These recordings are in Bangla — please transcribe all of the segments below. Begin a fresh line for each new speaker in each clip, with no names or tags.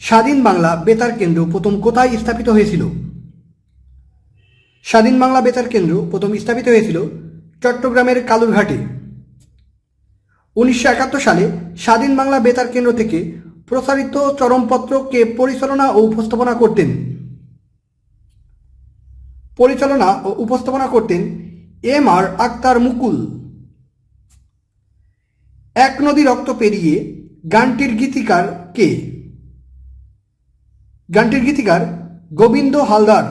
স্বাধীন বাংলা বেতার কেন্দ্র প্রথম কোথায় স্থাপিত হয়েছিল? স্বাধীন বাংলা বেতার কেন্দ্র প্রথম স্থাপিত হয়েছিল চট্টগ্রামের কালুরঘাটে। উনিশশো একাত্তর সালে স্বাধীন বাংলা বেতার কেন্দ্র থেকে প্রসারিত চরমপত্রকে পরিচালনা ও উপস্থাপনা করতেন? পরিচালনা ও উপস্থাপনা করতেন এম আর আক্তার মুকুল। এক নদী রক্ত পেরিয়ে গানটির গীতিকার কে? গানটির গীতিকার গোবিন্দ হালদার।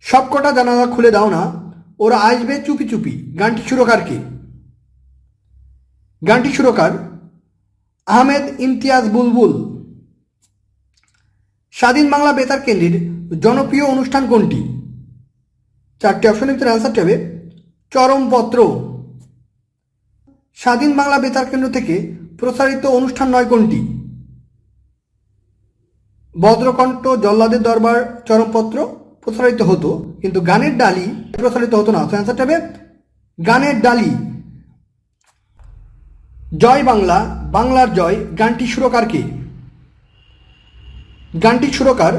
সবকটা জানালা খুলে দাও না, ওরা আসবে চুপি চুপি। গানটি সুরকার কে? গানটি সুরকার আহমেদ ইমতিয়াজ বুলবুল। স্বাধীন বাংলা বেতার কেন্দ্রের জনপ্রিয় অনুষ্ঠান কোনটি? চারটি অপশন উত্তর অ্যান্সারটি হবে চরমপত্র স্বাধীন বাংলা বেতার কেন্দ্র থেকে প্রসারিত অনুষ্ঠান নয় কোনটি? ভদ্রকণ্ঠ জল্লাদের দরবার চরমপত্র প্রসারিত হতো, কিন্তু গানের ডালি প্রসারিত হতো না। অ্যান্সারটা হবে, গানের ডালি। জয় বাংলা, বাংলার জয়, গানটি সুরকার কে? গানটির সুরকার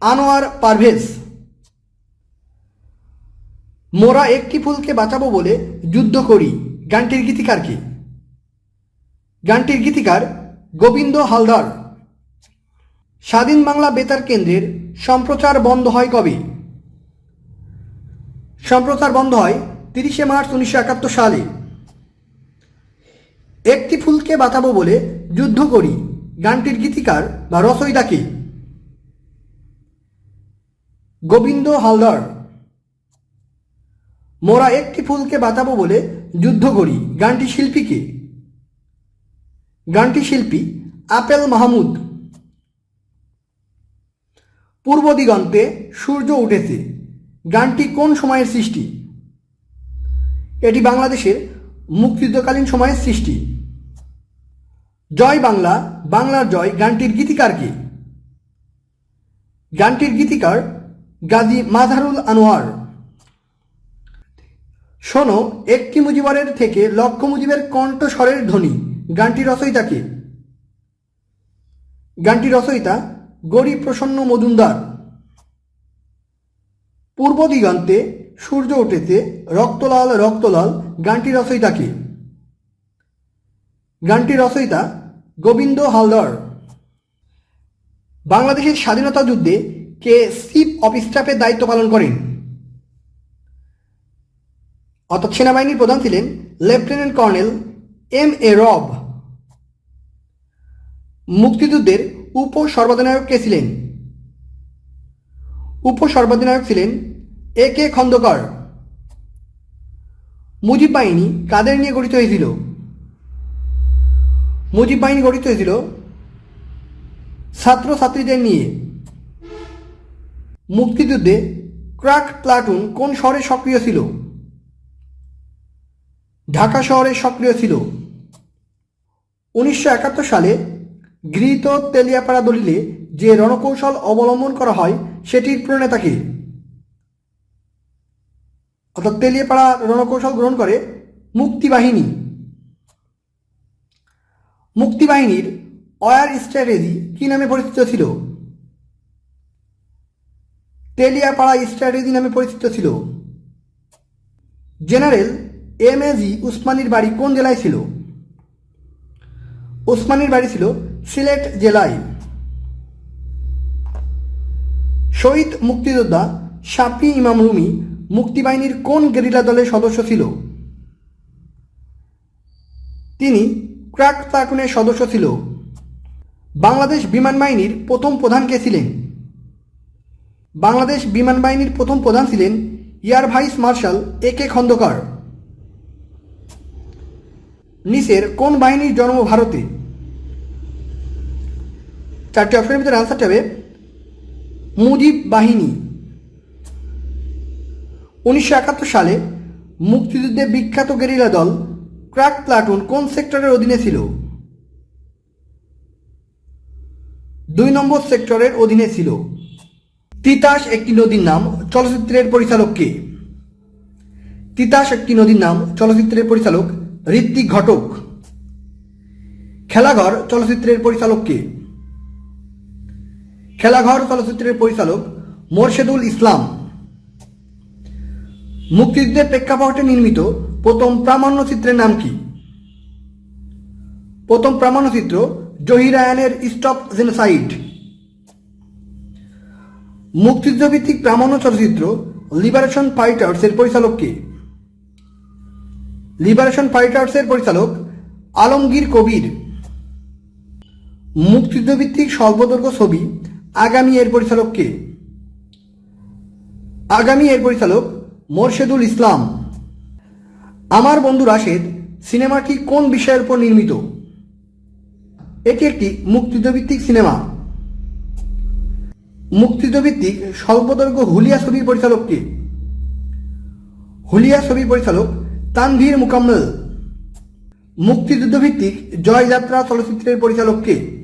আনোয়ার পারভেজ। মোরা একটি ফুলকে বাঁচাবো বলে যুদ্ধ করি। গানটির গীতিকার কে? গানটির গীতিকার গোবিন্দ হালদার। স্বাধীন বাংলা বেতার কেন্দ্রের সম্প্রচার বন্ধ হয় কবে? সম্প্রচার বন্ধ হয় তিরিশে মার্চ উনিশশো একাত্তর সালে। একটি ফুলকে বাঁচাবো বলে যুদ্ধ করি, গানটির গীতিকার বা রচয়িতাকে গোবিন্দ হালদার। মোরা একটি ফুলকে বাঁচাবো বলে যুদ্ধ করি, গানটি শিল্পীকে গানটি শিল্পী আপেল মাহমুদ। পূর্ব দিগন্তে সূর্য উঠেছে। গানটি কোন সময়ের সৃষ্টি? এটি বাংলাদেশের মুক্তিযুদ্ধকালীন সময়ের সৃষ্টি। জয় বাংলা, বাংলার জয় গানটির গীতিকার কে? গানটির গীতিকার গাজী মাজারুল আনোয়ার। শোনো, একটি মুজিবরের থেকে লক্ষ মুজিবের কণ্ঠস্বরের ধ্বনি। গানটি রচয়িতা কে? গানটি রচয়িতা গরিব প্রসন্ন মজুমদার। পূর্ব দিগন্তে সূর্য উঠেছে, রক্তলাল রক্তলাল, গানটি রচয়িতা কে? গানটি রচয়িতা গোবিন্দ হালদার। বাংলাদেশের স্বাধীনতা যুদ্ধে কে চিফ অফ স্টাফের দায়িত্ব পালন করেন? অর্থাৎ সেনাবাহিনীর প্রধান ছিলেন লেফটেন্যান্ট কর্নেল এম এ রব। মুক্তিযুদ্ধের উপ সর্বাধিনায়ক কে ছিলেন? উপ সর্বাধিনায়ক ছিলেন এ কে খন্দকার। মুজিব বাহিনী কাদের নিয়ে গঠিত হয়েছিল? মুজিব বাহিনী গঠিত হয়েছিল ছাত্রছাত্রীদের নিয়ে। মুক্তিযুদ্ধে ক্রাক প্লাটুন কোন শহরে সক্রিয় ছিল? ঢাকা শহরে সক্রিয় ছিল। উনিশশো একাত্তর সালে গৃহীত তেলিয়াপাড়া দলিলে যে রণকৌশল অবলম্বন করা হয়, সেটির প্রণেতাকে অর্থাৎ তেলিয়াপাড়া রণকৌশল গ্রহণ করে মুক্তিবাহিনী। মুক্তিবাহিনীর অয়ার স্ট্র্যাটেজি কি নামে পরিচিত ছিল? তেলিয়াপাড়া স্ট্র্যাটেজি নামে পরিচিত ছিল। জেনারেল এম এ জি উসমানির বাড়ি কোন জেলায় ছিল? উসমানির বাড়ি ছিল সিলেট জেলায় শহীদ মুক্তিযোদ্ধা শাফি ইমাম রুমি মুক্তিবাহিনীর কোন গেরিলা দলের সদস্য ছিল? তিনি ক্রাক প্লাটুনের সদস্য ছিল। বাংলাদেশ বিমান বাহিনীর প্রথম প্রধান কে ছিলেন? বাংলাদেশ বিমান বাহিনীর প্রথম প্রধান ছিলেন air vice marshal A K Khandakar. নিচের কোন বাহিনীর জন্ম ভারতে? চারটি অপশনের ভিতরে আনসারটা হবে মুজিব বাহিনী। উনিশশো একাত্তর সালে মুক্তিযুদ্ধে বিখ্যাত গেরিলা দল ক্র্যাক প্লাটুন কোন সেক্টরের অধীনে ছিল? দুই নম্বর সেক্টরের অধীনে ছিল। তিতাস একটি নদীর নাম, চলচ্চিত্রের পরিচালক কে? তিতাস একটি নদীর নাম, চলচ্চিত্রের পরিচালক ঋত্বিক ঘটক। খেলাঘর, চলচ্চিত্রের পরিচালক কে? খেলাঘর চলচ্চিত্রের পরিচালক মোরশেদুল ইসলাম। মুক্তিযুদ্ধের প্রেক্ষাপটে নির্মিত প্রথম প্রামাণ্যচিত্রের নাম কি? প্রথম প্রামাণ্যচিত্র জহির আয়ানের স্টপ জেনোসাইড। মুক্তিযুদ্ধভিত্তিক প্রামাণ্য চলচ্চিত্র লিবারেশন ফাইটার্স এর পরিচালক কে? লিবারেশন ফাইটার্স এর পরিচালক আলমগীর কবির। মুক্তিযুদ্ধভিত্তিক সর্বদৈর্ঘ্য ছবি আগামী এর পরিচালক কে? আগামী এর পরিচালক মোরশেদুল ইসলাম। আমার বন্ধু রাশেদ, সিনেমাটি কোন বিষয়ের উপর নির্মিত? এটি একটি মুক্তিযুদ্ধভিত্তিক সিনেমা। মুক্তিযুদ্ধভিত্তিক স্বল্পদৈর্ঘ্য হুলিয়া ছবির পরিচালক কে? হুলিয়া ছবির পরিচালক তানভীর মুকাম্মল। মুক্তিযুদ্ধভিত্তিক জয়যাত্রা চলচ্চিত্রের পরিচালক কে?